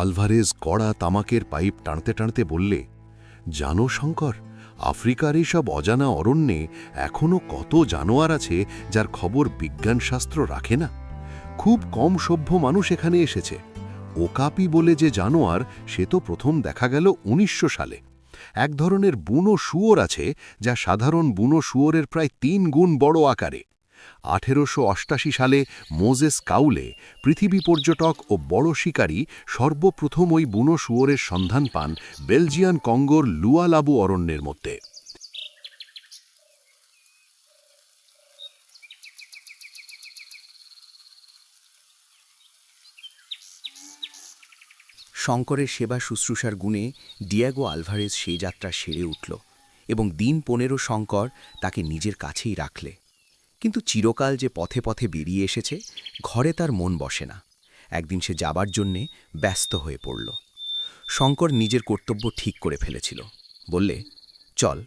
Alvarez কড়া তামাকের pipe টানতে টানতে বললে, জানো শঙ্কর, আফ্রিকার এইসব অজানা অরণ্যে এখনও কত জানোয়ার আছে যার খবর বিজ্ঞানশাস্ত্র রাখে না? খুব কম সভ্য মানুষ এখানে এসেছে। ওকাপি বলে যে জানোয়ার, সে তো প্রথম দেখা গেল উনিশশো সালে। এক ধরনের বুনো শুয়োর আছে যা সাধারণ বুনো শুয়োরের প্রায় তিন গুণ বড় আকারে। আঠেরোশো অষ্টাশি সালে মোজেস কাউলে পৃথিবী পর্যটক ও বড় শিকারী সর্বপ্রথম ওই বুনো শুয়োরের সন্ধান পান বেলজিয়ান কঙ্গোর লুয়ালাবু অরণ্যের মধ্যে। শঙ্করের সেবা শুশ্রূষার গুণে ডিয়াগো আলভারেজ সেই যাত্রা সেরে উঠল এবং দিন পনেরো শঙ্কর তাকে নিজের কাছেই রাখলে। কিন্তু চিরকাল যে পথে পথে বেরিয়ে এসেছে, ঘরে তার মন বসে না। একদিন সে যাবার জন্যে ব্যস্ত হয়ে পড়ল। শঙ্কর নিজের কর্তব্য ঠিক করে ফেলেছিল। বললে, চল,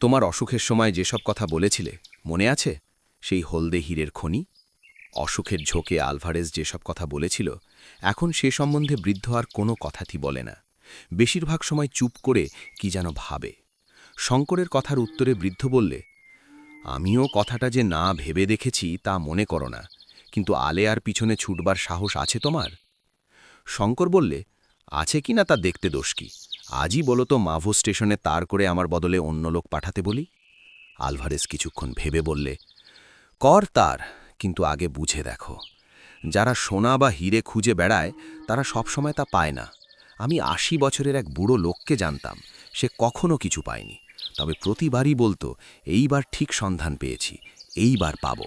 তোমার অসুখের সময় যেসব কথা বলেছিলে, মনে আছে? সেই হলদে হীরের খনি? অসুখের ঝোঁকে আলভারেজ যেসব কথা বলেছিল, এখন সে সম্বন্ধে বৃদ্ধ আর কোনো কথাটি বলে না। বেশিরভাগ সময় চুপ করে কি যেন ভাবে? শঙ্করের কথার উত্তরে বৃদ্ধ বললে আমিও কথাটা যে না ভেবে দেখেছি তা মনে করো না, কিন্তু আলে আর পিছনে ছুটবার সাহস আছে তোমার? শঙ্কর বললে, আছে কি না তা দেখতে দোষ কি? আজই বলো তো মাভো স্টেশনে তার করে আমার বদলে অন্য লোক পাঠাতে বলি? আলভারেজ কিছুক্ষণ ভেবে বললে, কর তার, কিন্তু আগে বুঝে দেখো। যারা সোনা বা হিরে খুঁজে বেড়ায়, তারা সবসময় তা পায় না। আমি আশি বছরের এক বুড়ো লোককে জানতাম, সে কখনো কিছু পায়নি। তবে প্রতিবারই বলতো, এইবার ঠিক সন্ধান পেয়েছি, এইবার পাব।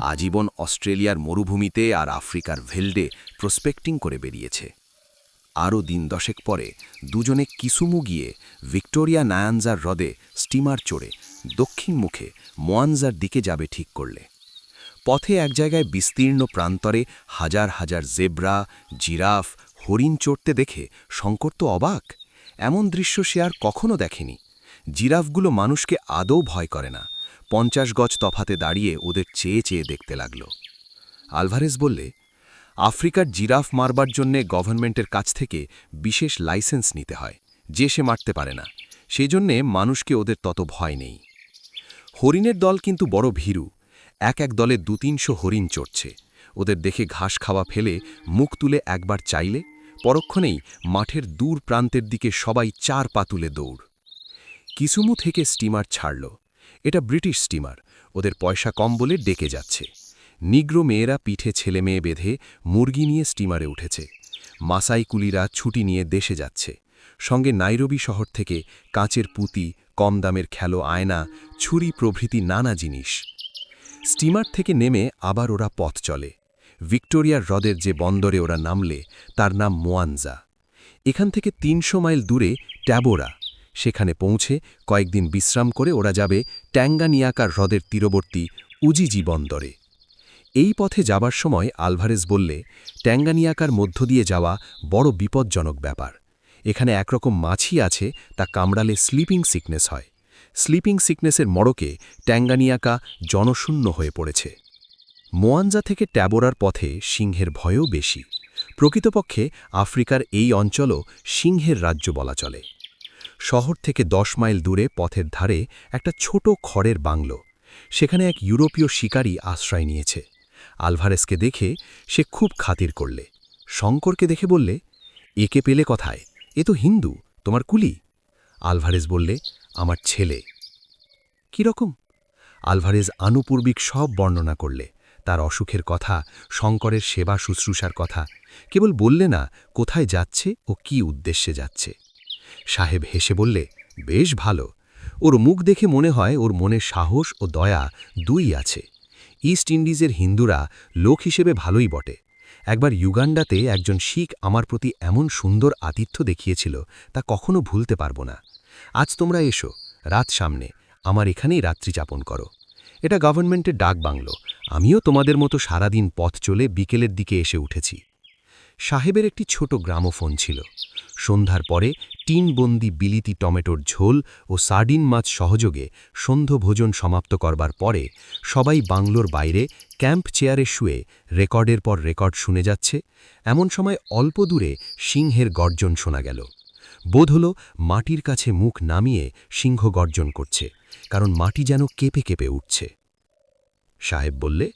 আজীবন অস্ট্রেলিয়ার মরুভূমিতে আর আফ্রিকার ভেল্ডে প্রসপেক্টিং করে বেরিয়েছে। আরও দিন দশেক পরে দুজনে কিসুমু গিয়ে ভিক্টোরিয়া নায়ানজার হ্রদে স্টিমার চড়ে দক্ষিণ মুখে মোয়ানজার দিকে যাবে ঠিক করলে। পথে এক জায়গায় বিস্তীর্ণ প্রান্তরে হাজার হাজার জেব্রা, জিরাফ, হরিণ চড়তে দেখে শঙ্কর তো অবাক, এমন দৃশ্য সে আর কখনো দেখেনি। জিরাফগুলো মানুষকে আদৌ ভয় করে না। পঞ্চাশ গজ তফাতে দাঁড়িয়ে ওদের চেয়ে চেয়ে দেখতে লাগল। আলভারেজ বললে, আফ্রিকার জিরাফ মারবার জন্যে গভর্নমেন্টের কাছ থেকে বিশেষ লাইসেন্স নিতে হয়, যে সে মারতে পারে না। সেজন্যে মানুষকে ওদের তত ভয় নেই। হরিণের দল কিন্তু বড় ভীরু। এক এক দলে দু তিনশো হরিণ চড়ছে। ওদের দেখে ঘাস খাওয়া ফেলে মুখ তুলে একবার চাইলে, পরক্ষণেই মাঠের দূর প্রান্তের দিকে সবাই চার পা তুলে দৌড়। কিসুমু থেকে স্টিমার ছাড়ল। এটা ব্রিটিশ স্টিমার, ওদের পয়সা কম বলে ডেকে যাচ্ছে। নিগ্রো মেয়েরা পিঠে ছেলে মেয়ে বেঁধে মুরগি নিয়ে স্টিমারে উঠেছে। মাসাই কুলিরা ছুটি নিয়ে দেশে যাচ্ছে। সঙ্গে নাইরবি শহর থেকে কাঁচের পুঁতি, কম দামের খেলো আয়না, ছুরি প্রভৃতি নানা জিনিস। স্টিমার থেকে নেমে আবার ওরা পথ চলে। ভিক্টোরিয়ার হ্রদের যে বন্দরে ওরা নামলে, তার নাম মোয়ানজা। এখান থেকে তিনশো মাইল দূরে ট্যাবোরা সেখানে পৌঁছে কয়েকদিন বিশ্রাম করে ওরা যাবে ট্যাঙ্গানিয়াকার হ্রদের তীরবর্তী উজিজি বন্দরে। এই পথে যাবার সময় আলভারেজ বললে, ট্যাঙ্গানিয়াকার মধ্য দিয়ে যাওয়া বড় বিপজ্জনক ব্যাপার। এখানে একরকম মাছি আছে, তা কামড়ালে স্লিপিং সিকনেস হয়। স্লিপিং সিকনেসের মড়কে ট্যাঙ্গানিয়াকা জনশূন্য হয়ে পড়েছে। মোয়ানজা থেকে ট্যাবোরার পথে সিংহের ভয়ও বেশি। প্রকৃতপক্ষে আফ্রিকার এই অঞ্চলও সিংহের রাজ্য বলা চলে। শহর থেকে দশ মাইল দূরে পথের ধারে একটা ছোট খড়ের বাংলো। সেখানে এক ইউরোপীয় শিকারী আশ্রয় নিয়েছে। আলভারেসকে দেখে সে খুব খাতির করলে। শঙ্করকে দেখে বললে, একে পেলে কথায়? এ তো হিন্দু, তোমার কুলি? আলভারেজ বললে, আমার ছেলে। রকম? আলভারেজ আনুপূর্বিক সব বর্ণনা করলে। তার অসুখের কথা, শঙ্করের সেবা শুশ্রূষার কথা, কেবল বললে না কোথায় যাচ্ছে ও কি উদ্দেশ্যে যাচ্ছে। সাহেব হেসে বললে, বেশ ভালো। ওর মুখ দেখে মনে হয় ওর মনে সাহস ও দয়া দুই আছে। ইস্ট ইন্ডিজের হিন্দুরা লোক হিসেবে ভালোই বটে। একবার ইউগান্ডাতে একজন শিখ আমার প্রতি এমন সুন্দর আতিথ্য দেখিয়েছিল, তা কখনো ভুলতে পারব না। আজ তোমরা এসো, রাত সামনে। আমার এখানেই রাত্রি যাপন করো। এটা গভর্নমেন্টের ডাক বাংলো। আমিও তোমাদের মতো সারাদিন পথ চলে বিকেলের দিকে এসে উঠেছি। সাহেবের একটি ছোট গ্রামোফোন ছিল। সন্ধ্যার পরে টিনবন্দি বিলিতি টমেটোর ঝোল ও সার্ডিন মাছ সহযোগে সন্ধ্য ভোজন সমাপ্ত করবার পরে সবাই বাংলোর বাইরে ক্যাম্প চেয়ারে শুয়ে রেকর্ডের পর রেকর্ড শুনে যাচ্ছে, এমন সময় অল্প দূরে সিংহের গর্জন শোনা গেল। বোধ হল মাটির কাছে মুখ নামিয়ে সিংহ গর্জন করছে, কারণ মাটি যেন কেঁপে কেঁপে উঠছে। সাহেব বললে,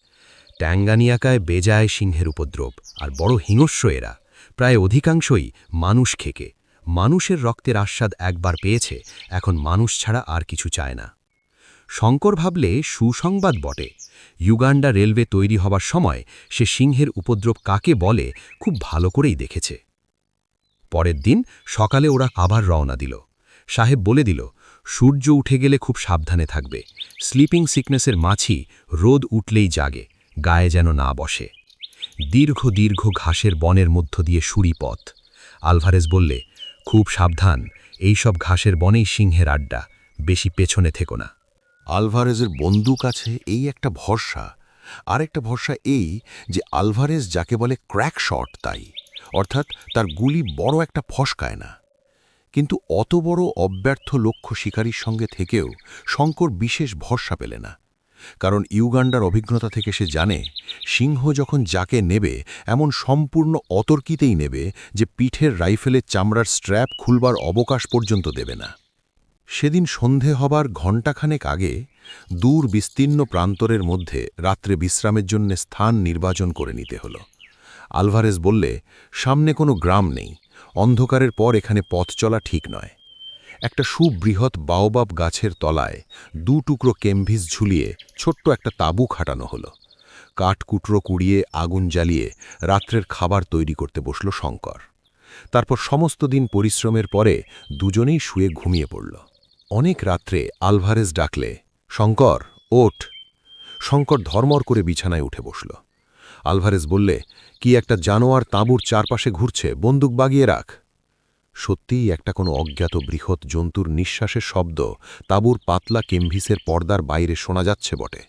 ট্যাঙ্গানিয়াকায় বেজায় সিংহের উপদ্রব, আর বড় হিংস্র এরা, প্রায় অধিকাংশই মানুষ খেকে। মানুষের রক্তের আস্বাদ একবার পেয়েছে, এখন মানুষ ছাড়া আর কিছু চায় না। শঙ্কর ভাবলে সুসংবাদ বটে। ইউগান্ডা রেলওয়ে তৈরি হবার সময় সে সিংহের উপদ্রব কাকে বলে খুব ভালো করেই দেখেছে। পরের দিন সকালে ওরা আবার রওনা দিল। সাহেব বলে দিল, সূর্য উঠে গেলে খুব সাবধানে থাকবে। স্লিপিং সিকনেসের মাছি রোদ উঠলেই জাগে, গায়ে যেন না বসে। দীর্ঘ দীর্ঘ ঘাসের বনের মধ্য দিয়ে সুরি পথ আলভারেজ বললে খুব সাবধান, এই সব ঘাসের বনেই সিংহের আড্ডা, বেশি পেছনে থেকো না। আলভারেজের বন্দুক আছে এই একটা ভরসা আর একটা ভরসা এই যে আলভারেজ যাকে বলে ক্র্যাক শট তাই, অর্থাৎ তার গুলি বড় একটা ফসকায় না। কিন্তু অত বড় অব্যর্থ লক্ষ্য শিকারীর সঙ্গে থেকেও শঙ্কর বিশেষ ভরসা পেলে না। কারণ ইউগান্ডার অভিজ্ঞতা থেকে সে জানে, সিংহ যখন যাকে নেবে, এমন সম্পূর্ণ অতর্কিতেই নেবে যে পিঠের রাইফেলের চামড়ার স্ট্র্যাপ খুলবার অবকাশ পর্যন্ত দেবে না। সেদিন সন্ধে হবার ঘণ্টাখানেক আগে দূর বিস্তীর্ণ প্রান্তরের মধ্যে রাত্রে বিশ্রামের জন্য স্থান নির্বাচন করে নিতে হল। আলভারেজ বললে, সামনে কোনো গ্রাম নেই। অন্ধকারের পর এখানে পথ চলা ঠিক নয়। একটা সুবৃহৎ বাওবাব গাছের তলায় দু টুকরো কেমভিস ঝুলিয়ে ছোট্ট একটা তাঁবু খাটানো হলো। কাঠকুটরো কুড়িয়ে আগুন জ্বালিয়ে রাত্রের খাবার তৈরি করতে বসল শঙ্কর। তারপর সমস্ত দিন পরিশ্রমের পরে দুজনেই শুয়ে ঘুমিয়ে পড়ল। অনেক রাত্রে আলভারেজ ডাকলে, শঙ্কর, ওঠ। শঙ্কর ধর্মর করে বিছানায় উঠে বসল। আলভারেজ বললে, কি একটা জানোয়ার তাঁবুর চারপাশে ঘুরছে, বন্দুক বাগিয়ে রাখ। সত্যিই একটা কোনো অজ্ঞাত বৃহৎ জন্তুর নিঃশ্বাসের শব্দ তাঁবুর পাতলা কেমভিসের পর্দার বাইরে শোনা যাচ্ছে বটে।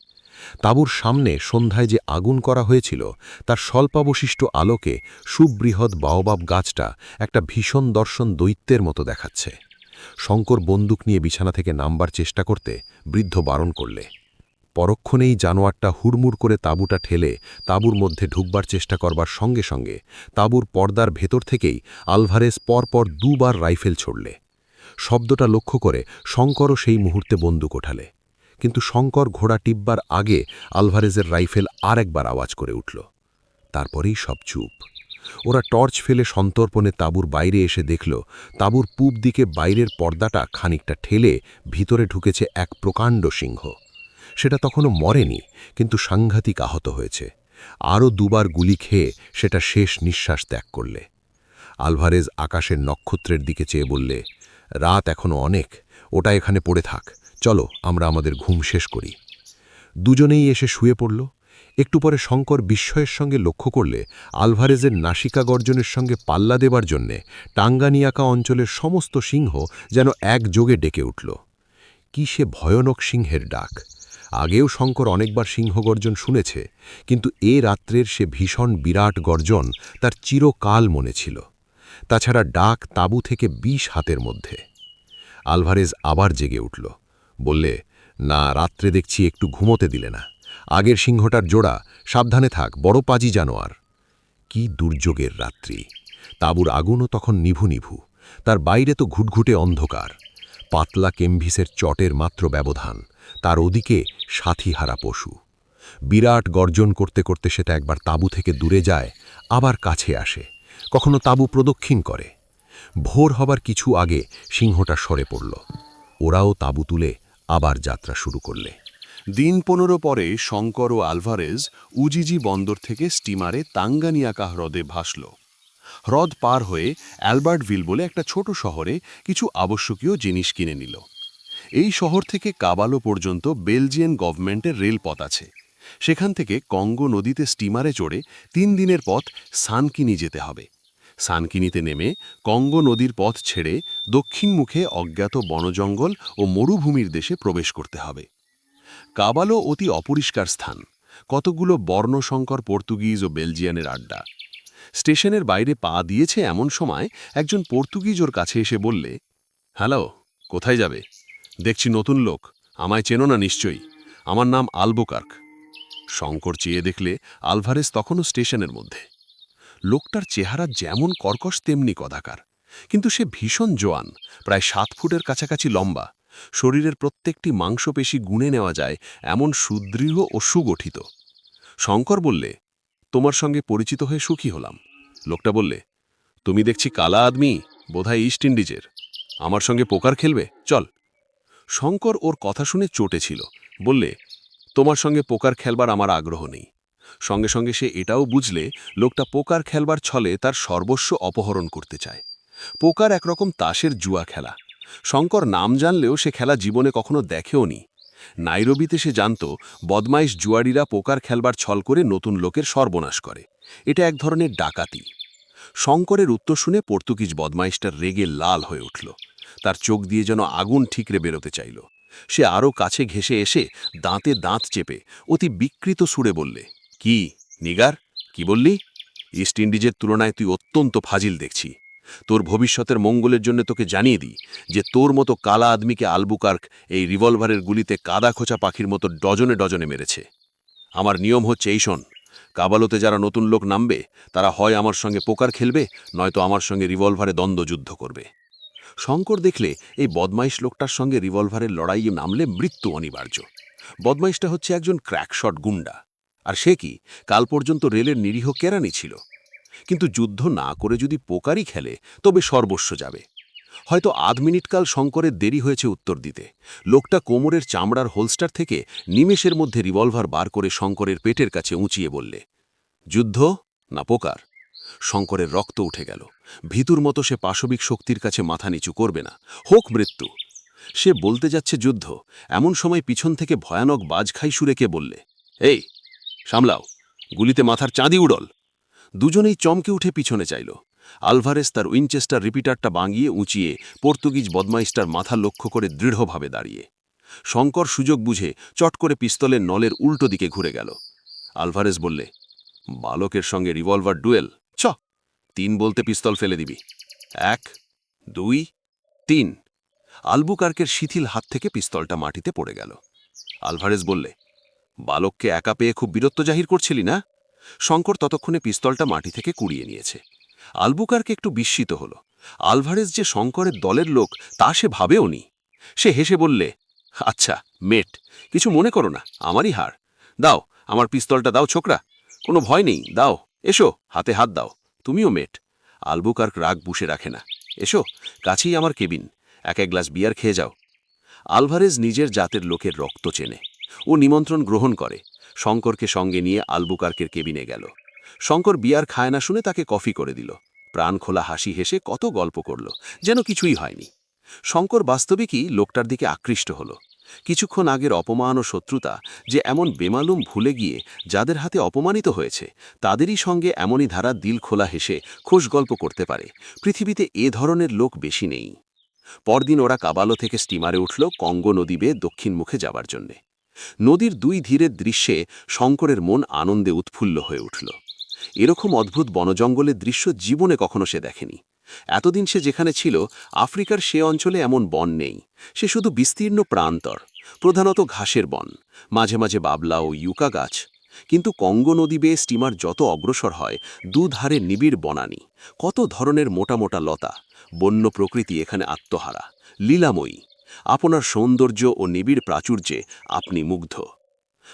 তাঁবুর সামনে সন্ধ্যায় যে আগুন করা হয়েছিল, তার স্বল্পাবশিষ্ট আলোকে সুবৃহৎ বাওবাব গাছটা একটা ভীষণ দর্শন দৈত্যের মতো দেখাচ্ছে। শঙ্কর বন্দুক নিয়ে বিছানা থেকে নামবার চেষ্টা করতে বৃদ্ধ বারণ করলে। পরক্ষণেই জানোয়ারটা হুড়মুড় করে তাঁবুটা ঠেলে তাঁবুর মধ্যে ঢুকবার চেষ্টা করবার সঙ্গে সঙ্গে তাঁবুর পর্দার ভেতর থেকেই আলভারেজ পরপর দুবার রাইফেল ছড়লে। শব্দটা লক্ষ্য করে শঙ্করও সেই মুহূর্তে বন্দুক ওঠালে। কিন্তু শঙ্কর ঘোড়া টিপবার আগে আলভারেজের রাইফেল আর একবার আওয়াজ করে উঠল। তারপরেই সব চুপ। ওরা টর্চ ফেলে সন্তর্পণে তাঁবুর বাইরে এসে দেখল, তাঁবুর পূব দিকে বাইরের পর্দাটা খানিকটা ঠেলে ভিতরে ঢুকেছে এক প্রকাণ্ড সিংহ। সেটা তখনও মরেনি, কিন্তু সাংঘাতিক আহত হয়েছে। আরও দুবার গুলি খেয়ে সেটা শেষ নিঃশ্বাস ত্যাগ করলে। আলভারেজ আকাশের নক্ষত্রের দিকে চেয়ে বললে, রাত এখনও অনেক, ওটা এখানে পড়ে থাক। চলো, আমরা আমাদের ঘুম শেষ করি। দুজনেই এসে শুয়ে পড়ল। একটু পরে শঙ্কর বিস্ময়ের সঙ্গে লক্ষ্য করলে আলভারেজের নাসিকা গর্জনের সঙ্গে পাল্লা দেবার জন্যে টাঙ্গানিয়াকা অঞ্চলের সমস্ত সিংহ যেন একযোগে ডেকে উঠল। কি সে ভয়ানক সিংহের ডাক! আগেও শঙ্কর অনেকবার সিংহ গর্জন শুনেছে, কিন্তু এ রাত্রের সে ভীষণ বিরাট গর্জন তার চিরকাল মনে ছিল, তাছাড়া ডাক তাঁবু থেকে বিশ হাতের মধ্যে। আলভারেজ আবার জেগে উঠল, বললে, না, রাত্রে দেখছি একটু ঘুমোতে দিলে না, আগের সিংহটার জোড়া, সাবধানে থাক, বড় পাজি জানোয়ার। কি দুর্যোগের রাত্রি, তাঁবুর আগুনও তখন নিভু নিভু, তার বাইরে তো ঘুটঘুটে অন্ধকার, পাতলা কেমভিসের চটের মাত্র ব্যবধান তার ওদিকে সাথীহারা পশু। বিরাট গর্জন করতে করতে সেটা একবার তাঁবু থেকে দূরে যায়, আবার কাছে আসে। কখনো তাঁবু প্রদক্ষিণ করে। ভোর হবার কিছু আগে সিংহটা সরে পড়ল। ওরাও তাঁবু তুলে আবার যাত্রা শুরু করলে। দিন পনেরো পরে শঙ্কর ও আলভারেজ উজিজি বন্দর থেকে স্টিমারে তাঙ্গানিয়াকা হ্রদে ভাসল। হ্রদ পার হয়ে অ্যালবার্টভিল বলে একটা ছোট শহরে কিছু আবশ্যকীয় জিনিস কিনে নিল। এই শহর থেকে কাবালো পর্যন্ত বেলজিয়ান গভর্নমেন্টের রেলপথ আছে। সেখান থেকে কঙ্গো নদীতে স্টিমারে চড়ে তিন দিনের পথ সানকিনি যেতে হবে। সানকিনিতে নেমে কঙ্গো নদীর পথ ছেড়ে দক্ষিণ মুখে অজ্ঞাত বনজঙ্গল ও মরুভূমির দেশে প্রবেশ করতে হবে। কাবালো অতি অপরিষ্কার স্থান। কতগুলো বর্ণশঙ্কর পর্তুগিজ ও বেলজিয়ানের আড্ডা। স্টেশনের বাইরে পা দিয়েছে এমন সময় একজন পর্তুগিজ ওর কাছে এসে বললে, হ্যালো, কোথায় যাবে? দেখছি নতুন লোক। আমায় চেনো না নিশ্চয়ই। আমার নাম আলবোকার্ক। শঙ্কর চেয়ে দেখলে আলভারেজ তখনও স্টেশনের মধ্যে। লোকটার চেহারা যেমন কর্কশ, তেমনি কদাকার। কিন্তু সে ভীষণ জোয়ান, প্রায় সাত ফুটের কাছাকাছি লম্বা। শরীরের প্রত্যেকটি মাংসপেশি গুণে নেওয়া যায় এমন সুদৃঢ় ও সুগঠিত। শঙ্কর বললে, তোমার সঙ্গে পরিচিত হয়ে সুখী হলাম। লোকটা বললে, তুমি দেখছি কালা আদমি, বোধহয় ইস্ট ইন্ডিজের। আমার সঙ্গে পোকার খেলবে? চল। শঙ্কর ওর কথা শুনে চটেছিল বললে, তোমার সঙ্গে পোকার খেলবার আমার আগ্রহ নেই। সঙ্গে সঙ্গে সে এটাও বুঝলে, লোকটা পোকার খেলবার ছলে তার সর্বস্ব অপহরণ করতে চায়। পোকার একরকম তাসের জুয়া খেলা। শঙ্কর নাম জানলেও সে খেলা জীবনে কখনো দেখেও নি। নাইরবিতে সে জানত, বদমাইশ জুয়ারিরা পোকার খেলবার ছল করে নতুন লোকের সর্বনাশ করে। এটা এক ধরনের ডাকাতি। শঙ্করের উত্তর শুনে পর্তুগিজ বদমাইশটার রেগে লাল হয়ে উঠল। তার চোখ দিয়ে যেন আগুন ঠিকরে বেরোতে চাইল। সে আরও কাছে ঘেসে এসে দাঁতে দাঁত চেপে অতি বিকৃত সুরে বললে, কি, নিগার, কি বললি? ইস্ট ইন্ডিজের তুলনায় তুই অত্যন্ত ফাজিল দেখছি। তোর ভবিষ্যতের মঙ্গলের জন্য তোকে জানিয়ে দিই যে তোর মতো কালা আদমিকে আলবুকার্ক এই রিভলভারের গুলিতে কাদা খোঁচা পাখির মতো ডজনে ডজনে মেরেছে। আমার নিয়ম হচ্ছে এই শোন, কাবালোতে যারা নতুন লোক নামবে, তারা হয় আমার সঙ্গে পোকার খেলবে, নয়তো আমার সঙ্গে রিভলভারে দ্বন্দ্ব যুদ্ধ করবে। শঙ্কর দেখলে এই বদমাইশ লোকটার সঙ্গে রিভলভারের লড়াইয়ে নামলে মৃত্যু অনিবার্য। বদমাইশটা হচ্ছে একজন ক্র্যাকশট গুন্ডা। আর সে কি, কাল পর্যন্ত রেলের নিরীহ কেরানি ছিল? কিন্তু যুদ্ধ না করে যদি পোকারই খেলে, তবে সর্বস্ব যাবে। হয়তো আধ মিনিটকাল শঙ্করের দেরি হয়েছে উত্তর দিতে। লোকটা কোমরের চামড়ার হোলস্টার থেকে নিমেষের মধ্যে রিভলভার বার করে শঙ্করের পেটের কাছে উঁচিয়ে বললে, যুদ্ধ না পোকার? শঙ্করের রক্ত উঠে গেল। ভিতুর মতো সে পাশবিক শক্তির কাছে মাথা নিচু করবে না। হোক মৃত্যু। সে বলতে যাচ্ছে যুদ্ধ। এমন সময় পিছন থেকে ভয়ানক বাজখাই সুরে কে বললে, এই, সামলাও। গুলিতে মাথার চাঁদি উড়ল। দুজনেই চমকে উঠে পিছনে চাইল। আলভারেস তার উইনচেস্টার রিপিটারটা বাঙিয়ে উঁচিয়ে পর্তুগিজ বদমাইস্টার মাথা লক্ষ্য করে দৃঢ়ভাবে দাঁড়িয়ে। শঙ্কর সুযোগ বুঝে চট করে পিস্তলের নলের উল্টো দিকে ঘুরে গেল। আলভারেস বললে, বালকের সঙ্গে রিভলভার ডুয়েল তিন বলতে পিস্তল ফেলে দিবি। এক, দুই, তিন। আলবুকার্কের শিথিল হাত থেকে পিস্তলটা মাটিতে পড়ে গেল। আলভারেজ বললে, বালককে একা পেয়ে খুব বীরত্ব জাহির করছিলি না? শঙ্কর ততক্ষণে পিস্তলটা মাটি থেকে কুড়িয়ে নিয়েছে। আলবুকারকে একটু বিস্মিত হল। আলভারেজ যে শঙ্করের দলের লোক, তা সে ভাবেও নি। সে হেসে বললে আচ্ছা মেট, কিছু মনে করো না, আমারই হার দাও, আমার পিস্তলটা দাও, ছোকরা। কোনো ভয় নেই, দাও, এসো, হাতে হাত দাও। তুমিও মেট। আলবুকার্ক রাগ বুসে রাখে না। এসো, কাছেই আমার কেবিন। এক এক গ্লাস বিয়ার খেয়ে যাও। আলভারেজ নিজের জাতের লোকের রক্ত চেনে। ও নিমন্ত্রণ গ্রহণ করে। শঙ্করকে সঙ্গে নিয়ে আলবুকার্কের কেবিনে গেল। শঙ্কর বিয়ার খায় না শুনে তাকে কফি করে দিল। প্রাণ খোলা হাসি হেসে কত গল্প করল, যেন কিছুই হয়নি। শঙ্কর বাস্তবিকই লোকটার দিকে আকৃষ্ট হল। কিছুক্ষণ আগের অপমান ও শত্রুতা যে এমন বেমালুম ভুলে গিয়ে যাদের হাতে অপমানিত হয়েছে, তাদেরই সঙ্গে এমনই ধারা দিল খোলা হেসে খোশ গল্প করতে পারে। পৃথিবীতে এ ধরনের লোক বেশি নেই। পরদিন ওরা কাবালো থেকে স্টিমারে উঠল কঙ্গো নদী বেয়ে দক্ষিণ মুখে যাবার জন্যে। নদীর দুই ধীরের দৃশ্যে শঙ্করের মন আনন্দে উৎফুল্ল হয়ে উঠল। এরকম অদ্ভুত বনজঙ্গলের দৃশ্য জীবনে কখনো সে দেখেনি। এতদিন সে যেখানে ছিল, আফ্রিকার সে অঞ্চলে এমন বন নেই। সে শুধু বিস্তীর্ণ প্রান্তর, প্রধানত ঘাসের বন, মাঝে মাঝে বাবলা ও ইউকা গাছ। কিন্তু কঙ্গো নদী বেয়ে স্টিমার যত অগ্রসর হয়, দুধারে নিবিড় বনানি, কত ধরনের মোটা মোটা লতা, বন্য প্রকৃতি এখানে আত্মহারা, লীলাময়ী। আপনার সৌন্দর্য ও নিবিড় প্রাচুর্যে আপনি মুগ্ধ।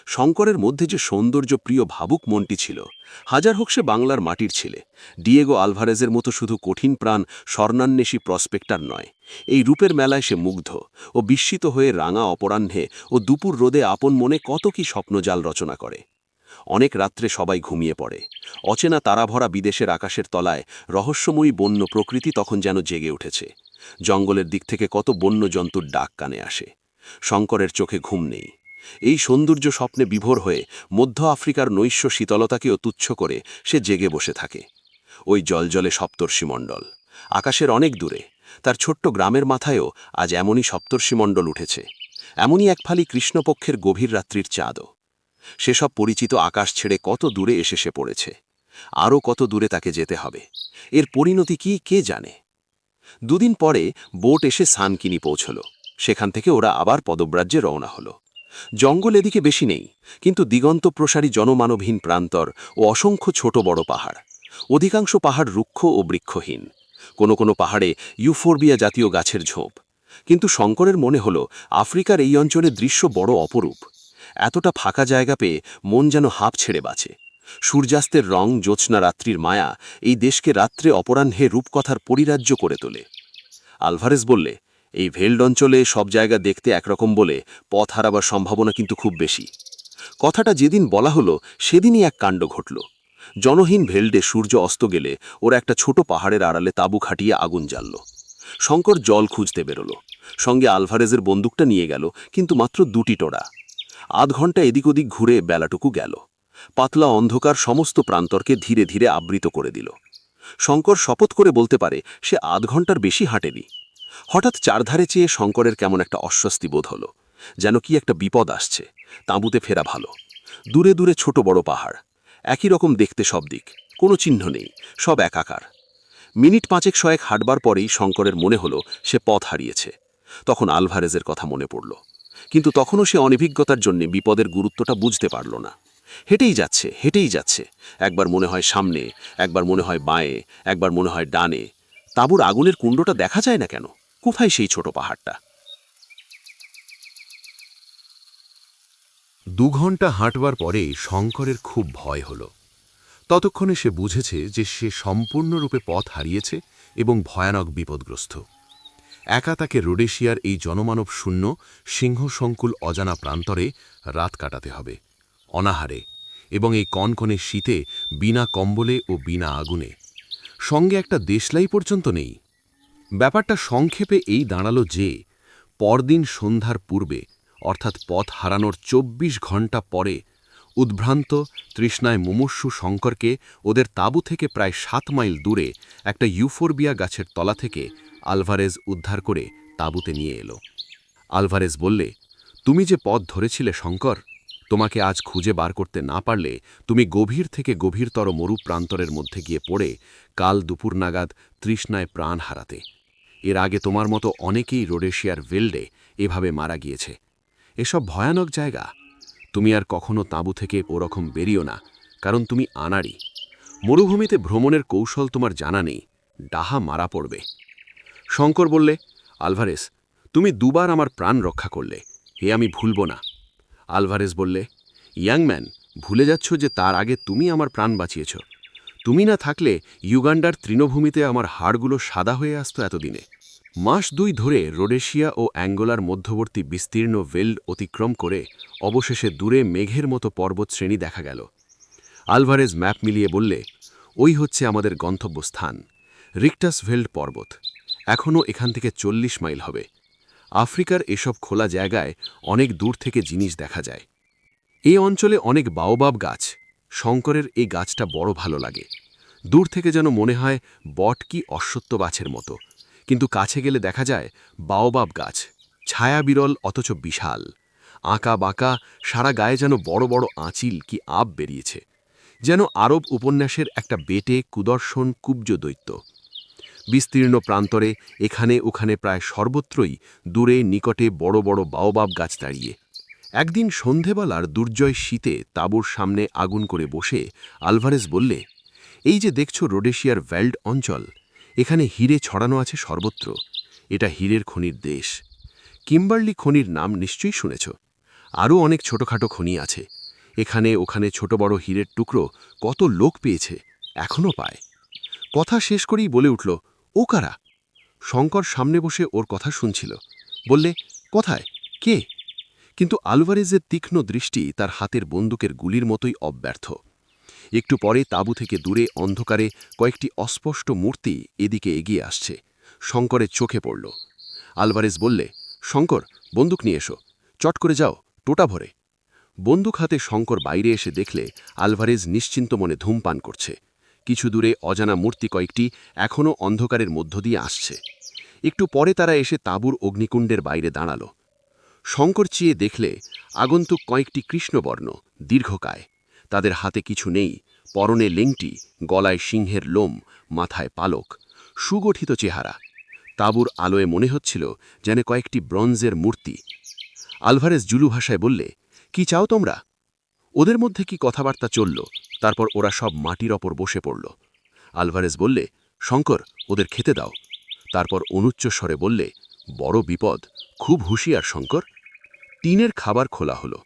শঙ্করের মধ্যে যে সৌন্দর্য প্রিয় ভাবুক মনটি ছিল, হাজার হোক সে বাংলার মাটির ছেলে, ডিয়েগো আলভারেজের মতো শুধু কঠিন প্রাণ স্বর্ণান্বেষী প্রসপেক্টার নয়, এই রূপের মেলায় সে মুগ্ধ ও বিস্মিত হয়ে রাঙা অপরাহ্নে ও দুপুর রোদে আপন মনে কত কি স্বপ্নজাল রচনা করে। অনেক রাত্রে সবাই ঘুমিয়ে পড়ে, অচেনা তারাভরা বিদেশের আকাশের তলায় রহস্যময়ী বন্য প্রকৃতি তখন যেন জেগে উঠেছে, জঙ্গলের দিক থেকে কত বন্য জন্তুর ডাক কানে আসে। শঙ্করের চোখে ঘুম নেই। এই সৌন্দর্য স্বপ্নে বিভোর হয়ে মধ্য আফ্রিকার নৈশ্য শীতলতাকেও তুচ্ছ করে সে জেগে বসে থাকে। ওই জলজলে সপ্তর্ষিমণ্ডল আকাশের অনেক দূরে। তার ছোট্ট গ্রামের মাথায়ও আজ এমনই সপ্তর্ষিমণ্ডল উঠেছে। এমনই এক ফালি কৃষ্ণপক্ষের গভীর রাত্রির চাঁদও। সেসব পরিচিত আকাশ ছেড়ে কত দূরে এসে সে পড়েছে। আরও কত দূরে তাকে যেতে হবে। এর পরিণতি কি, কে জানে? দুদিন পরে বোট এসে সানকিনি পৌঁছল। সেখান থেকে ওরা আবার পদব্রাজ্যে রওনা হলো। জঙ্গল এদিকে বেশি নেই, কিন্তু দিগন্ত প্রসারী জনমানবহীন প্রান্তর ও অসংখ্য ছোট বড় পাহাড়। অধিকাংশ পাহাড় রুক্ষ ও বৃক্ষহীন। কোনো কোনো পাহাড়ে ইউফোরবিয়া জাতীয় গাছের ঝোপ। কিন্তু শঙ্করের মনে হল, আফ্রিকার এই অঞ্চলে দৃশ্য বড় অপরূপ। এতটা ফাঁকা জায়গা পেয়ে মন যেন হাঁপ ছেড়ে বাঁচে। সূর্যাস্তের রং, জ্যোৎস্না রাত্রির মায়া এই দেশকে রাত্রে অপরাহ্নে রূপকথার পরিরাজ্য করে তোলে। আলভারেজ বললে এই ভেল্ড অঞ্চলে সব জায়গা দেখতে একরকম বলে পথ হারাবার সম্ভাবনা কিন্তু খুব বেশি। কথাটা যেদিন বলা হলো, সেদিনই এক কাণ্ড ঘটল। জনহীন ভেল্ডে সূর্য অস্ত গেলে ওরা একটা ছোট পাহাড়ের আড়ালে তাঁবু খাটিয়ে আগুন জ্বালল। শঙ্কর জল খুঁজতে বেরোল। সঙ্গে আলভারেজের বন্দুকটা নিয়ে গেল, কিন্তু মাত্র দুটি টোড়া। আধ ঘণ্টা এদিক ওদিক ঘুরে বেলাটুকু গেল। পাতলা অন্ধকার সমস্ত প্রান্তরকে ধীরে ধীরে আবৃত করে দিল। শঙ্কর শপথ করে বলতে পারে, সে আধ ঘণ্টার বেশি হাঁটেনি। হঠাৎ চারধারে চেয়ে শঙ্করের কেমন একটা অস্বস্তি বোধ হল, যেন কি একটা বিপদ আসছে, তাঁবুতে ফেরা ভালো। দূরে দূরে ছোট বড় পাহাড়, একই রকম দেখতে সব দিক, কোনো চিহ্ন নেই, সব একাকার। মিনিট পাঁচেক শয়েক হাঁটবার পরেই শঙ্করের মনে হল সে পথ হারিয়েছে, তখন আলভারেজের কথা মনে পড়ল, কিন্তু তখনও সে অনভিজ্ঞতার জন্য বিপদের গুরুত্বটা বুঝতে পারল না। হেঁটেই যাচ্ছে হেঁটেই যাচ্ছে, একবার মনে হয় সামনে, একবার মনে হয় বাঁয়ে, একবার মনে হয় ডানে, তাঁবুর আগুনের কুণ্ডটা দেখা যায় না কেন? কোথায় সেই ছোট পাহাড়টা? দু ঘণ্টা হাঁটবার পরে শঙ্করের খুব ভয় হল। ততক্ষণে সে বুঝেছে যে সে সম্পূর্ণরূপে পথ হারিয়েছে এবং ভয়ানক বিপদগ্রস্ত। একা তাকে রোডেশিয়ার এই জনমানব শূন্য সিংহসংকুল অজানা প্রান্তরে রাত কাটাতে হবে, অনাহারে, এবং এই কনকনে শীতে বিনা কম্বলে ও বিনা আগুনে। সঙ্গে একটা দেশলাই পর্যন্ত নেই। ব্যাপারটা সংক্ষেপে এই দাঁড়াল যে, পরদিন সন্ধ্যার পূর্বে, অর্থাৎ পথ হারানোর ২৪ ঘণ্টা পরে, উদ্ভ্রান্ত, তৃষ্ণায় মুমূর্ষু শঙ্করকে ওদের তাঁবু থেকে প্রায় সাত মাইল দূরে একটা ইউফোরবিয়া গাছের তলা থেকে আলভারেজ উদ্ধার করে তাঁবুতে নিয়ে এলো। আলভারেজ বললে, তুমি যে পথ ধরেছিলে শঙ্কর, তোমাকে আজ খুঁজে বার করতে না পারলে তুমি গভীর থেকে গভীরতর মরু প্রান্তরের মধ্যে গিয়ে পড়ে কাল দুপুর নাগাদ তৃষ্ণায় প্রাণ হারাতে। এর আগে তোমার মতো অনেকেই রোডেশিয়ার ভেল্ডে এভাবে মারা গিয়েছে। এসব ভয়ানক জায়গা। তুমি আর কখনো তাঁবু থেকে ওরকম বেরিও না, কারণ তুমি আনারি মরুভূমিতে ভ্রমণের কৌশল তোমার জানা নেই, ডাহা মারা পড়বে। শঙ্কর বললে, আলভারেস, তুমি দুবার আমার প্রাণ রক্ষা করলে, এ আমি ভুলব না। আলভারেস বললে ইয়াংম্যান ভুলে যাচ্ছ যে তার আগে তুমি আমার প্রাণ বাঁচিয়েছ। তুমি না থাকলে ইউগান্ডার তৃণভূমিতে আমার হাড়গুলো সাদা হয়ে আসতো এতদিনে। মাস দুই ধরে রোডেশিয়া ও অ্যাঙ্গোলার মধ্যবর্তী বিস্তীর্ণ ভেল্ড অতিক্রম করে অবশেষে দূরে মেঘের মতো পর্বতশ্রেণী দেখা গেল। আলভারেজ ম্যাপ মিলিয়ে বললে, ওই হচ্ছে আমাদের গন্তব্যস্থান রিক্টাসভেল্ড পর্বত। এখনও এখান থেকে চল্লিশ মাইল হবে। আফ্রিকার এসব খোলা জায়গায় অনেক দূর থেকে জিনিস দেখা যায়। এই অঞ্চলে অনেক বাওবাব গাছ শঙ্করের এই গাছটা বড় ভালো লাগে। দূর থেকে যেন মনে হয় বট কি অশ্বত্থ গাছের মতো। কিন্তু কাছে গেলে দেখা যায় বাওবাব গাছ, ছায়া বিরল অথচ বিশাল। আঁকা বাঁকা সারা গায়ে যেন বড় বড় আঁচিল কি আব বেরিয়েছে। যেন আরব উপন্যাসের একটা বেটে কুদর্শন কুব্জ দৈত্য বিস্তীর্ণ প্রান্তরে এখানে ওখানে প্রায় সর্বত্রই দূরে নিকটে বড় বড় বাওবাব গাছ দাঁড়িয়ে। একদিন সন্ধেবেলার দুর্জয় শীতে তাঁবুর সামনে আগুন করে বসে আলভারেজ বললে, এই যে দেখছ রোডেশিয়ার ভ্যাল্ড অঞ্চল, এখানে হিরে ছড়ানো আছে সর্বত্র। এটা হীরের খনির দেশ। কিম্বার্লি খনির নাম নিশ্চয়ই শুনেছ। আরও অনেক ছোটখাটো খনি আছে। এখানে ওখানে ছোট বড় হীরের টুকরো কত লোক পেয়েছে, এখনও পায়। কথা শেষ করেই বলে উঠল, ও কারা? শঙ্কর সামনে বসে ওর কথা শুনছিল। বললে, কোথায়? কে? কিন্তু আলভারেজের তীক্ষ্ণ দৃষ্টি তার হাতের বন্দুকের গুলির মতোই অব্যর্থ। একটু পরে তাঁবু থেকে দূরে, অন্ধকারে কয়েকটি অস্পষ্ট মূর্তি এদিকে এগিয়ে আসছে। শঙ্করের চোখে পড়ল। আলভারেজ বললে, শঙ্কর, বন্দুক নিয়ে এসো। চট করে যাও, টোটা ভরে। বন্দুক হাতে শঙ্কর বাইরে এসে দেখলে আলভারেজ নিশ্চিন্ত মনে ধূমপান করছে। কিছু দূরে অজানা মূর্তি কয়েকটি এখনও অন্ধকারের মধ্য দিয়ে আসছে। একটু পরে তারা এসে তাঁবুর অগ্নিকুণ্ডের বাইরে দাঁড়াল। শঙ্কর চেয়ে দেখলে আগন্তুক কয়েকটি কৃষ্ণবর্ণ দীর্ঘকায়। তাদের হাতে কিছু নেই, পরনে লেংটি, গলায় সিংহের লোম, মাথায় পালক, সুগঠিত চেহারা। তাঁবুর আলোয় মনে হচ্ছিল যেন কয়েকটি ব্রঞ্জের মূর্তি। আলভারেজ জুলু ভাষায় বললে, কি চাও তোমরা? ওদের মধ্যে কি কথাবার্তা চলল, তারপর ওরা সব মাটির ওপর বসে পড়ল। আলভারেজ বললে, শঙ্কর, ওদের খেতে দাও। তারপর অনুচ্চ স্বরে বললে, বড় বিপদ, খুব হুঁশিয়ার শঙ্কর। টিনের খাবার খোলা হলো।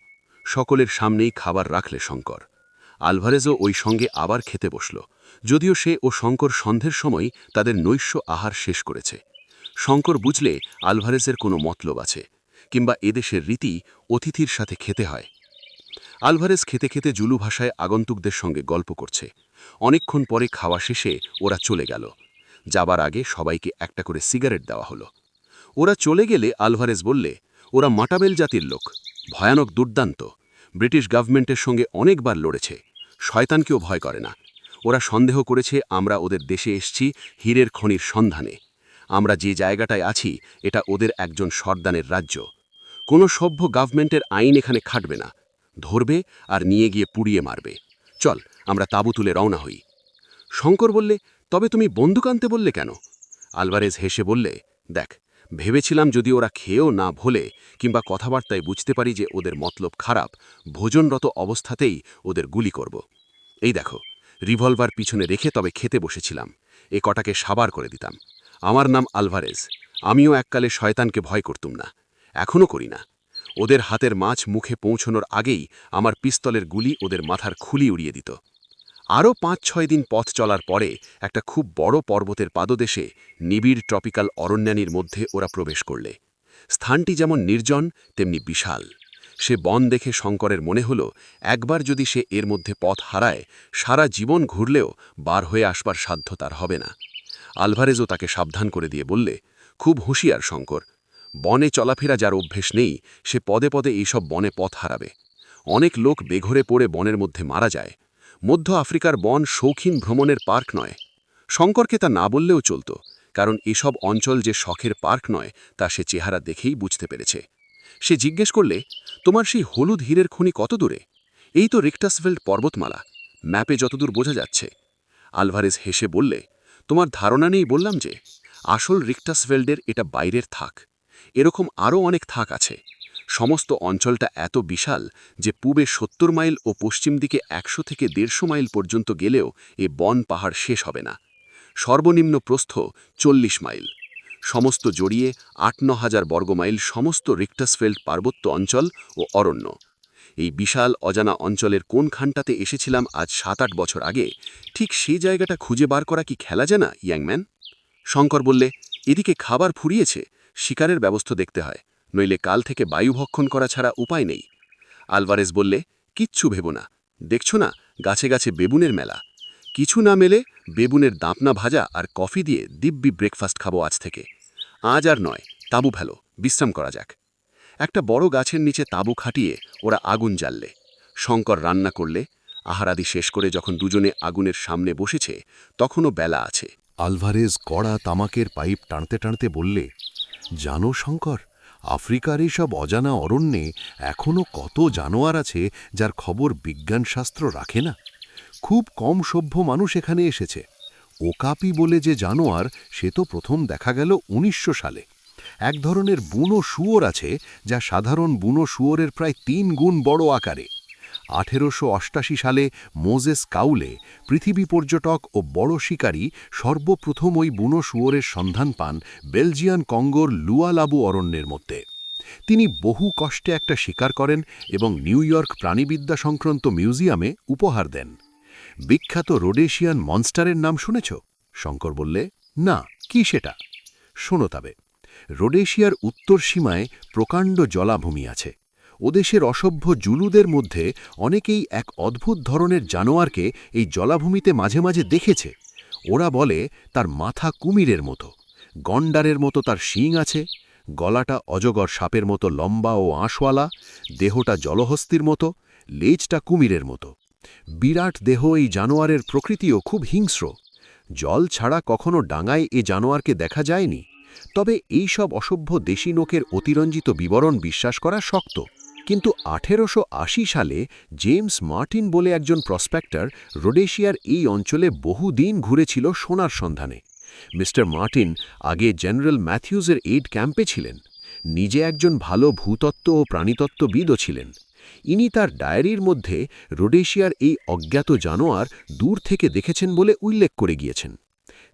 সকলের সামনেই খাবার রাখলে শঙ্কর। আলভারেজও ওই সঙ্গে আবার খেতে বসল, যদিও সে ও শঙ্কর সন্ধের সময় তাদের নৈশ আহার শেষ করেছে। শঙ্কর বুঝলে আলভারেজের কোনো মতলব আছে, কিংবা এদেশের রীতি অতিথির সাথে খেতে হয়। আলভারেজ খেতে খেতে জুলু ভাষায় আগন্তুকদের সঙ্গে গল্প করছে। অনেকক্ষণ পরে খাওয়া শেষে ওরা চলে গেল। যাবার আগে সবাইকে একটা করে সিগারেট দেওয়া হলো। ওরা চলে গেলে আলভারেজ বললে ওরা মাটাবেল জাতির লোক। ভয়ানক দুর্দান্ত। ব্রিটিশ গভর্নমেন্টের সঙ্গে অনেকবার লড়েছে। শয়তানকেও ভয় করে না। ওরা সন্দেহ করেছে, আমরা ওদের দেশে এসছি হীরের খনির সন্ধানে। আমরা যে জায়গাটায় আছি, এটা ওদের একজন সর্দানের রাজ্য। কোনো সভ্য গভর্নমেন্টের আইন এখানে খাটবে না। ধরবে আর নিয়ে গিয়ে পুড়িয়ে মারবে। চল, আমরা তাঁবু তুলে রওনা হই। শঙ্কর বললে, তবে তুমি বন্দুক আনতে বললে কেন? আলভারেজ হেসে বললে, দেখ ভেবেছিলাম যদি ওরা খেয়েও না ভোলে কিংবা কথাবার্তায় বুঝতে পারি যে ওদের মতলব খারাপ, ভোজনরত অবস্থাতেই ওদের গুলি করব। এই দেখো, রিভলভার পিছনে রেখে তবে খেতে বসেছিলাম। এ কটাকে সাবার করে দিতাম। আমার নাম আলভারেজ। আমিও এককালে শয়তানকে ভয় করতুম না। এখনও করি না। ওদের হাতের মাছ মুখে পৌঁছনোর আগেই আমার পিস্তলের গুলি ওদের মাথার খুলি উড়িয়ে দিত। আরও পাঁচ ছয় দিন পথ চলার পরে একটা খুব বড় পর্বতের পাদদেশে নিবিড় ট্রপিক্যাল অরণ্যানীর মধ্যে ওরা প্রবেশ করলে। স্থানটি যেমন নির্জন, তেমনি বিশাল। সে বন দেখে শঙ্করের মনে হল, একবার যদি সে এর মধ্যে পথ হারায়, সারা জীবন ঘুরলেও বার হয়ে আসবার সাধ্য তার হবে না। আলভারেজও তাকে সাবধান করে দিয়ে বললে, খুব হুঁশিয়ার, শঙ্কর। বনে চলাফেরা যার অভ্যেস নেই, সে পদে পদে এইসব বনে পথ হারাবে। অনেক লোক বেঘরে পড়ে বনের মধ্যে মারা যায়। মধ্য আফ্রিকার বন শৌখিন ভ্রমণের পার্ক নয়। শঙ্করকে তা না বললেও চলত, কারণ এসব অঞ্চল যে শখের পার্ক নয়, তা সে চেহারা দেখেই বুঝতে পেরেছে। সে জিজ্ঞেস করলে, তোমার সেই হলুদ হীরের খনি কত দূরে? এই তো রিক্টাসভেল্ড পর্বতমালা, ম্যাপে যতদূর বোঝা যাচ্ছে। আলভারেজ হেসে বললে, তোমার ধারণা নেই বললাম যে, আসল রিক্টাসভেল্ডের এটা বাইরের থাক। এরকম আরও অনেক থাক আছে। সমস্ত অঞ্চলটা এত বিশাল যে পূবে সত্তর মাইল ও পশ্চিম দিকে একশো থেকে দেড়শো মাইল পর্যন্ত গেলেও এ বন পাহাড় শেষ হবে না। সর্বনিম্ন প্রস্থ চল্লিশ মাইল। সমস্ত জড়িয়ে আট ন হাজার বর্গমাইল সমস্ত রিক্টাসফেল্ড পার্বত্য অঞ্চল ও অরণ্য। এই বিশাল অজানা অঞ্চলের কোনখানটাতে এসেছিলাম আজ সাত আট বছর আগে, ঠিক সেই জায়গাটা খুঁজে বার করা কি খেলা জানা ইয়াংম্যান? শঙ্কর বললে, এদিকে খাবার ফুরিয়েছে, শিকারের ব্যবস্থা দেখতে হয়। নইলে কাল থেকে বায়ু ভক্ষণ করা ছাড়া উপায় নেই। আলভারেজ বললে, কিচ্ছু ভেব না। দেখছ না, গাছে গাছে বেবুনের মেলা। কিছু না মেলে বেবুনের দাঁপনা ভাজা আর কফি দিয়ে দিব্যি ব্রেকফাস্ট খাব আজ থেকে। আজ আর নয়, তাবু ফেলো, বিশ্রাম করা যাক। একটা বড় গাছের নিচে তাবু খাটিয়ে ওরা আগুন জ্বাললে। শঙ্কর রান্না করলে, আহারাদি শেষ করে যখন দুজনে আগুনের সামনে বসেছে, তখনও বেলা আছে। আলভারেজ কড়া তামাকের পাইপ টানতে টানতে বললে, জানো শঙ্কর আফ্রিকার এইসব অজানা অরণ্যে এখনও কত জানোয়ার আছে যার খবর বিজ্ঞানশাস্ত্র রাখে না? খুব কম সভ্য মানুষ এখানে এসেছে। ওকাপি বলে যে জানোয়ার, সে তো প্রথম দেখা গেল উনিশশো সালে। এক ধরনের বুনো শুয়োর আছে যা সাধারণ বুনো শুয়োরের প্রায় তিন গুণ বড় আকারে। আঠেরোশো সালে মোজেস কাউলে পৃথিবী পর্যটক ও বড় শিকারী সর্বপ্রথম ওই বুনো শুয়োরের সন্ধান পান বেলজিয়ান কঙ্গোর লুয়ালাবু অরণ্যের মধ্যে। তিনি বহু কষ্টে একটা শিকার করেন এবং নিউ ইয়র্ক প্রাণীবিদ্যা সংক্রান্ত মিউজিয়ামে উপহার দেন। বিখ্যাত রোডেশিয়ান মনস্টারের নাম শুনেছ? শঙ্কর বললে, না, কি সেটা? শোনো তবে, রোডেশিয়ার উত্তর সীমায় প্রকাণ্ড জলাভূমি আছে। ওদেশের অসভ্য জুলুদের মধ্যে অনেকেই এক অদ্ভুত ধরনের জানোয়ারকে এই জলাভূমিতে মাঝে মাঝে দেখেছে। ওরা বলে, তার মাথা কুমিরের মতো গন্ডারের মতো তার শিং আছে, গলাটা অজগর সাপের মতো লম্বা ও আঁশওয়ালা, দেহটা জলহস্তির মতো, লেজটা কুমিরের মতো। বিরাট দেহ এই জানোয়ারের প্রকৃতিও খুব হিংস্র। জল ছাড়া কখনো ডাঙায় এ জানোয়ারকে দেখা যায়নি। তবে এই সব অসভ্য দেশি নোকের অতিরঞ্জিত বিবরণ বিশ্বাস করা শক্ত। কিন্তু আঠেরোশো আশি সালে জেমস মার্টিন বলে একজন প্রসপেক্টর রোডেশিয়ার এই অঞ্চলে বহুদিন ঘুরেছিল সোনার সন্ধানে। মিস্টার মার্টিন আগে জেনারেল ম্যাথিউজের এইড ক্যাম্পে ছিলেন, নিজে একজন ভালো ভূতত্ত্ব ও প্রাণীতত্ত্ববিদও ছিলেন। ইনি তার ডায়েরির মধ্যে রোডেশিয়ার এই অজ্ঞাত জানোয়ার দূর থেকে দেখেছেন বলে উল্লেখ করে গিয়েছেন।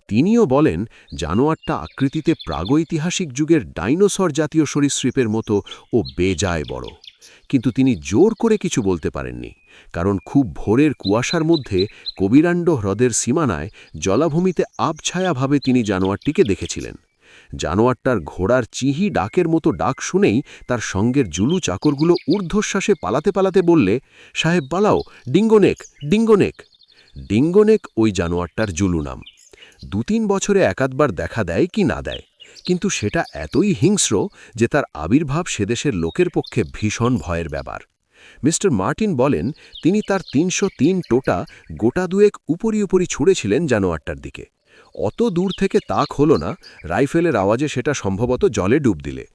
তিনিও বলেন, জানোয়ারটা আকৃতিতে প্রাগৈতিহাসিক যুগের ডাইনোসর জাতীয় সরীসৃপের মতো ও বেজায় বড়। কিন্তু তিনি জোর করে কিছু বলতে পারেননি, কারণ খুব ভোরের কুয়াশার মধ্যে কবিরাণ্ড হ্রদের সীমানায় জলাভূমিতে আবছায়াভাবে তিনি জানোয়ারটিকে দেখেছিলেন। জানোয়ারটার ঘোড়ার চিহি ডাকের মতো ডাক শুনেই তার সঙ্গের জুলু চাকরগুলো ঊর্ধ্বশ্বাসে পালাতে পালাতে বললে, সাহেব, পালাও, ডিঙ্গোনেক ডিঙ্গোনেক। ডিঙ্গোনেক ওই জানোয়ারটার জুলু নাম। দু তিন বছরে একাধবার দেখা দেয় কি না দেয়। কিন্তু সেটা এতই হিংস্র যে তার আবির্ভাব সেদেশের লোকের পক্ষে ভীষণ ভয়ের ব্যাপার। মিস্টার মার্টিন বলেন, তিনি তার তিনশো তিন টোটা গোটা দুয়েক উপরি উপরি ছুঁড়েছিলেন জানোয়ারটার দিকে। অত দূর থেকে তাক হল না, রাইফেলের আওয়াজে সেটা সম্ভবত জলে ডুব দিলে।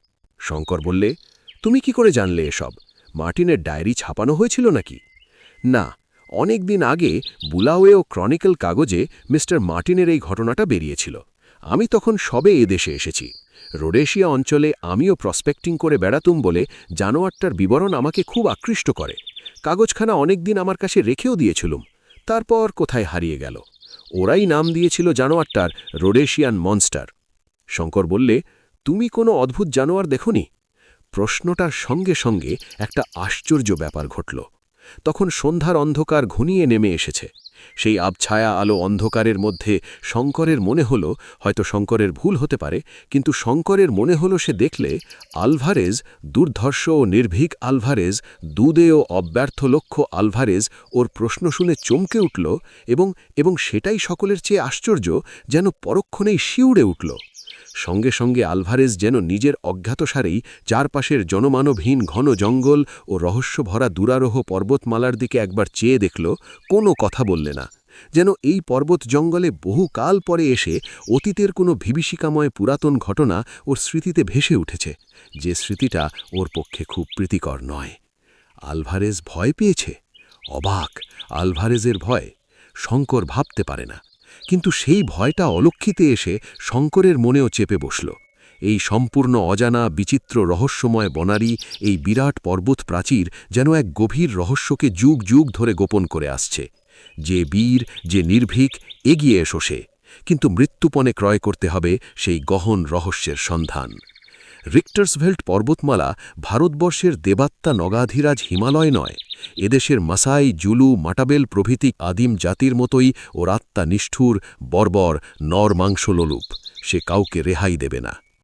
শঙ্কর বললে, তুমি কি করে জানলে এসব? মার্টিনের ডায়েরি ছাপানো হয়েছিল নাকি? না, অনেক দিন আগে বুলাওয়ে ও ক্রনিকল কাগজে মিস্টার মার্টিনের এই ঘটনাটা বেরিয়েছিল। আমি তখন সবে এদেশে এসেছি। রোডেশিয়া অঞ্চলে আমিও প্রসপেক্টিং করে বেড়াতুম বলে জানোয়ারটার বিবরণ আমাকে খুব আকৃষ্ট করে। কাগজখানা অনেকদিন আমার কাছে রেখেও দিয়েছিলুম। তারপর কোথায় হারিয়ে গেল? ওরাই নাম দিয়েছিল জানোয়ারটার রোডেশিয়ান মনস্টার। শঙ্কর বললে, তুমি কোনো অদ্ভুত জানোয়ার দেখনি? প্রশ্নটার সঙ্গে সঙ্গে একটা আশ্চর্য ব্যাপার ঘটল। তখন সন্ধ্যার অন্ধকার ঘনিয়ে নেমে এসেছে। সেই আবছায়া আলো অন্ধকারের মধ্যে শঙ্করের মনে হল, হয়তো শঙ্করের ভুল হতে পারে, কিন্তু শঙ্করের মনে হলো সে দেখলে আলভারেজ দুর্ধর্ষ ও নির্ভীক আলভারেজ, দুদে ও অব্যর্থ লক্ষ্য আলভারেজ ওর প্রশ্ন শুনে চমকে উঠল এবং এবং সেটাই সকলের চেয়ে আশ্চর্য যেন পরক্ষণেই শিউড়ে উঠল। সঙ্গে সঙ্গে আলভারেজ যেন নিজের অজ্ঞাতসারেই চারপাশের জনমানবহীন ঘন জঙ্গল ও রহস্যভরা দুরারোহ পর্বতমালার দিকে একবার চেয়ে দেখল, কোনো কথা বললে না। যেন এই পর্বত জঙ্গলে বহুকাল পরে এসে অতীতের কোনো বিভীষিকাময় পুরাতন ঘটনা ওর স্মৃতিতে ভেসে উঠেছে, যে স্মৃতিটা ওর পক্ষে খুব প্রীতিকর নয়। আলভারেজ ভয় পেয়েছে? অবাক, আলভারেজের ভয় শঙ্কর ভাবতে পারে না। কিন্তু সেই ভয়টা অলক্ষিতে এসে শঙ্করের মনেও চেপে বসল। এই সম্পূর্ণ অজানা, বিচিত্র, রহস্যময় বনারি এই বিরাট পর্বত প্রাচীর যেন এক গভীর রহস্যকে যুগ যুগ ধরে গোপন করে আসছে। যে বীর, যে নির্ভীক, এগিয়ে এসো সে। কিন্তু মৃত্যুপণে ক্রয় করতে হবে সেই গহন রহস্যের সন্ধান। রিক্টার্সভেল্ট পর্বতমালা ভারতবর্ষের দেবাত্মা নগাধিরাজ হিমালয় নয়। এদেশের মাসাই, জুলু, মাটাবেল প্রভৃতি আদিম জাতির মতোই ওর আত্মা নিষ্ঠুর, বর্বর, নর মাংসলোলুপ। সে কাউকে রেহাই দেবে না।